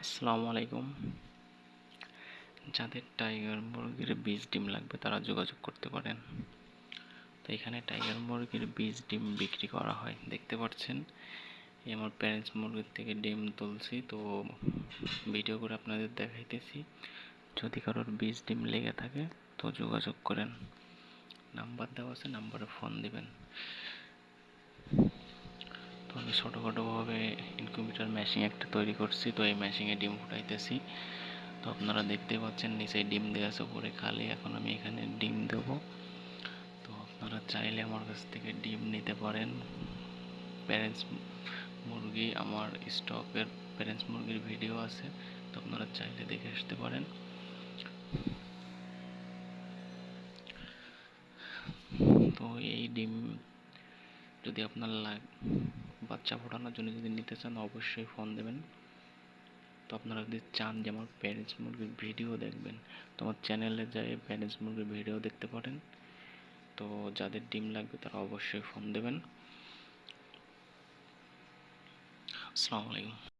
আসসালামু আলাইকুম। যাদের টাইগার মুরগির বীজ ডিম লাগবে তারা যোগাযোগ করতে পারেন। তো এখানে টাইগার মুরগির বীজ ডিম বিক্রি করা হয়, দেখতে পাচ্ছেন। আমার প্যারেন্টস মুরগির থেকে ডিম তুলছি, তো ভিডিও করে আপনাদের দেখাইতেছি। যদি কারোর বীজ ডিম লেগে থাকে তো যোগাযোগ করেন। নাম্বার দেওয়া আছে, নাম্বারে ফোন দিবেন। ছোটোখাটোভাবে ইনকিউবেটার মেশিন একটা তৈরি করছি, তো এই মেশিনে ডিম ফুটাইতেছি। তো আপনারা দেখতে পাচ্ছেন, নিচে ডিম দেওয়া আছে, উপরে খালি। এখন আমি এখানে ডিম দেবো। তো আপনারা চাইলে আমার কাছ থেকে ডিম নিতে পারেন। প্যারেন্টস মুরগি, আমার স্টকের প্যারেন্টস মুরগির ভিডিও আছে, তো আপনারা চাইলে দেখে আসতে পারেন। তো এই ডিম যদি আপনার লাগ বাচ্চা ফোটানোর জন্য যদি নিতে চান, অবশ্যই ফোন দেবেন। তো আপনারা যদি চান যে আমার প্যারেন্টস মুরগির ভিডিও দেখবেন, তো আমার চ্যানেলে যাই প্যারেন্টস মুরগির ভিডিও দেখতে পারেন। তো যাদের ডিম লাগবে তারা অবশ্যই ফোন দেবেন। আসসালামু আলাইকুম।